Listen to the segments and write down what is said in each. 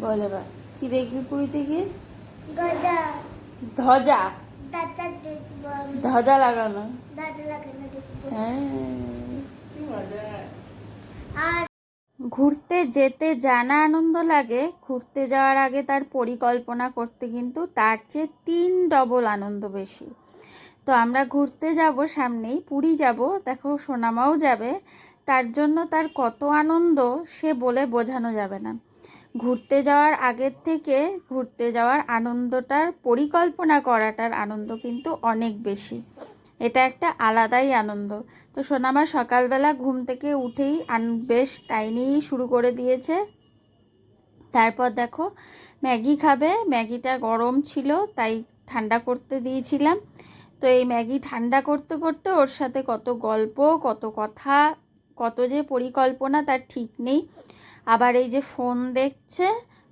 বল এবার। কি দেখবি পুরীতে গিয়ে গজা। ধ্বজা। ধ্বজা লাগানো। হ্যাঁ। আর ঘুরতে যেতে জানা আনন্দ লাগে। ঘুরতে যাওয়ার আগে তার পরিকল্পনা করতে কিন্তু তার চেয়ে তিন ডবল আনন্দ বেশি। তো আমরা ঘুরতে যাব সামনেই পুরী যাব। দেখো সোনামাও যাবে। তার জন্য তার কত আনন্দ সে বলে বোঝানো যাবে না। ঘুরতে যাওয়ার আগের থেকে ঘুরতে যাওয়ার আনন্দটার পরিকল্পনা করাটার আনন্দ কিন্তু অনেক বেশি। এটা একটা আলাদাই আনন্দ। তো সোনামা সকালবেলা ঘুম থেকে উঠেই বেশ তাই নিয়েই শুরু করে দিয়েছে। তারপর দেখো, ম্যাগি খাবে। ম্যাগিটা গরম ছিল, তাই ঠান্ডা করতে দিয়েছিলাম। তো এই ম্যাগি ঠান্ডা করতে করতে ওর সাথে কত গল্প, কত কথা, কত যে পরিকল্পনা তার ঠিক নেই। আবার এই যে ফোন দেখছে,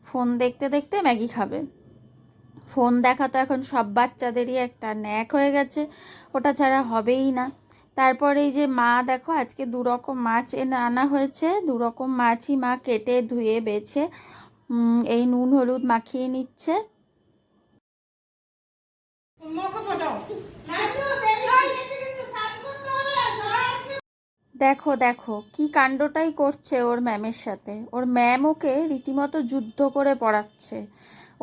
ফোন দেখতে দেখতে ম্যাগি খাবে। ফোন দেখা তো এখন সব বাচ্চাদেরই একটা ন্যাক হয়ে গেছে, ওটা ছাড়া হবেই না। তারপরে এই যে মা, দেখো আজকে দু রকম মাছ এনে আনা হয়েছে দু রকম মাছই মা কেটে ধুয়ে বেছে এই নুন হলুদ মাখিয়ে নিচ্ছে। দেখো দেখো কি কাণ্ডটাই করছে ওর ম্যামের সাথে। ওর ম্যাম ওকে রীতিমতো যুদ্ধ করে পড়াচ্ছে।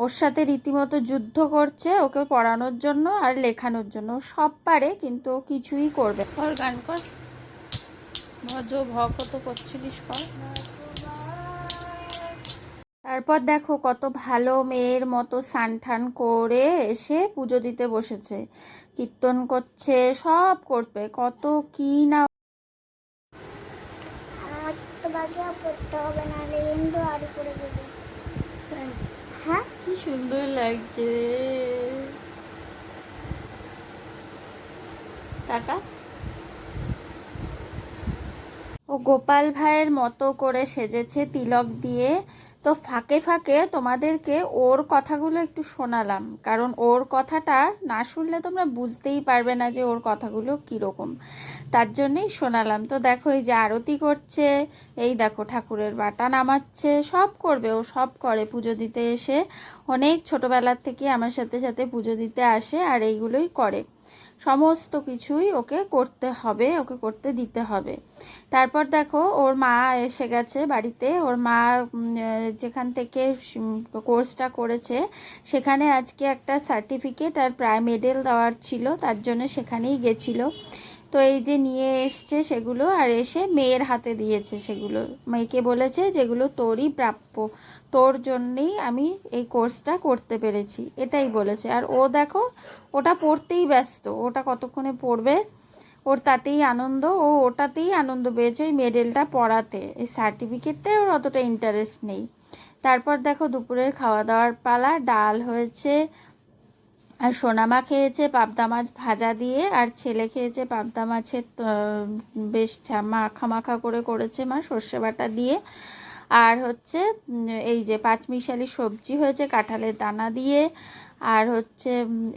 ওর সাথে রীতিমতো যুদ্ধ করছে ওকে পড়ানোর জন্য আর লেখানোর জন্য। সব পারে কিন্তু ও কিছুই করবে কর গান কর। ভজ ভক তো করছিলিস কর। তারপর দেখো কত ভালো মেয়ের মতো সান ঠান করে এসে পুজো দিতে বসেছে। কীর্তন করছে সব করবে। কত কি না আমার তো পড়তে হবে না রেন্ডো আর করে দেবে হ্যাঁ? কি সুন্দর লাগছে। টাকা ও গোপাল ভাইয়ের মতো করে সেজেছে তিলক দিয়ে। তো ফাঁকে ফাঁকে তোমাদেরকে ওর কথাগুলো একটু শোনালাম। কারণ ওর কথাটা না শুনলে তোমরা বুঝতেই পারবে না যে ওর কথাগুলো কীরকম। তার জন্যই শোনালাম। তো দেখো, এই যে আরতি করছে, এই দেখো ঠাকুরের বাটা নামাচ্ছে, সব করবে ও, সব করে পুজো দিতে এসে। অনেক ছোটোবেলার থেকে আমার সাথে সাথে পুজো দিতে আসে আর এইগুলোই করে। সমস্ত কিছুই ওকে করতে হবে, ওকে করতে দিতে হবে। তারপর দেখো, ওর মা এসে গেছে বাড়িতে। ওর মা যেখান থেকে কোর্সটা করেছে, সেখানে আজকে একটা সার্টিফিকেট আর প্রায় মেডেল দেওয়ার ছিল, তার জন্য সেখানেই গেছিল। তো এই যে নিয়ে এসছে সেগুলো, আর এসে মেয়ের হাতে দিয়েছে সেগুলো। মেয়েকে বলেছে যেগুলো তোরই প্রাপ্য। তোর জন্যেই আমি এই কোর্সটা করতে পেরেছি। এটাই বলেছে। আর ও দেখো, ওটা পড়তেই ব্যস্ত। ওটা কতক্ষণে পড়বে? ওর তাতেই আনন্দ। ও ওটাতেই আনন্দ পেয়েছে ওই মেডেলটা পড়াতে। এই সার্টিফিকেটটায় ওর অতটা ইন্টারেস্ট নেই। তারপর দেখো দুপুরের খাওয়া দাওয়ার পালা। ডাল হয়েছে আর সোনামা খেয়েছে পাবদা মাছ ভাজা দিয়ে, আর ছেলে খেয়েছে পাবদা মাছের বেশ মাখা মাখা করে করেছে মা সর্ষে বাটা দিয়ে। আর হচ্ছে এই যে পাঁচমিশালি সবজি হয়েছে কাঁঠালের দানা দিয়ে, আর হচ্ছে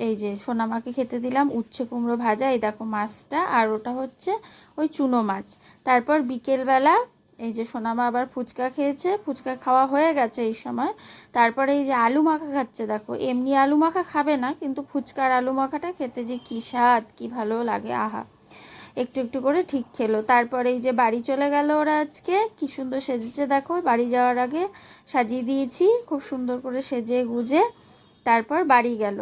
এই যে সোনামাকে খেতে দিলাম উচ্ছে কুমড়ো ভাজা, এই দেখো মাছটা, আর ওটা হচ্ছে ওই চুনো মাছ। তারপর বিকেলবেলা এই যে সোনামা আবার ফুচকা খেয়েছে, ফুচকা খাওয়া হয়ে গেছে এই সময়। তারপরে এই যে আলু মাখা খাচ্ছে, দেখো, এমনি আলু মাখা খাবে না, কিন্তু ফুচকার আলু মাখাটা খেতে যে কী স্বাদ, কী ভালো লাগে, আহা। একটু একটু করে ঠিক খেলো। তারপরে এই যে বাড়ি চলে গেল ওরা আজকে, কি সুন্দর সেজেছে, দেখো, বাড়ি যাওয়ার আগে সাজিয়ে দিয়েছি, খুব সুন্দর করে সেজে গুজে, তারপর বাড়ি গেল।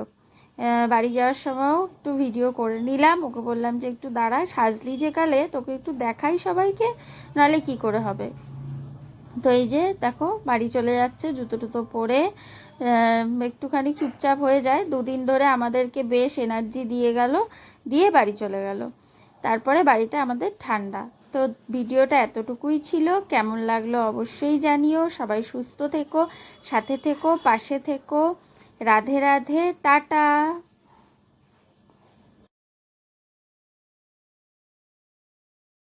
বাড়ি যাওয়ার সময়ও একটু ভিডিও করে নিলাম। ওকে বললাম যে, একটু দাঁড়া, সাজলি যে কালে, তোকে একটু দেখাই সবাইকে নালে কি করে হবে? তো এই যে, দেখো, বাড়ি চলে যাচ্ছে, জুতো টুতো পরে একটুখানি চুপচাপ হয়ে যায়। দুদিন ধরে আমাদেরকে বেশ এনার্জি দিয়ে গেল, দিয়ে বাড়ি চলে গেল। তারপরে বাড়িটা আমাদের ঠান্ডা। তো ভিডিওটা এতটুকুই ছিল। কেমন লাগল অবশ্যই জানিও। সবাই সুস্থ থেকো, সাথে থেকো, পাশে থেকো। রাধে রাধে টাটা।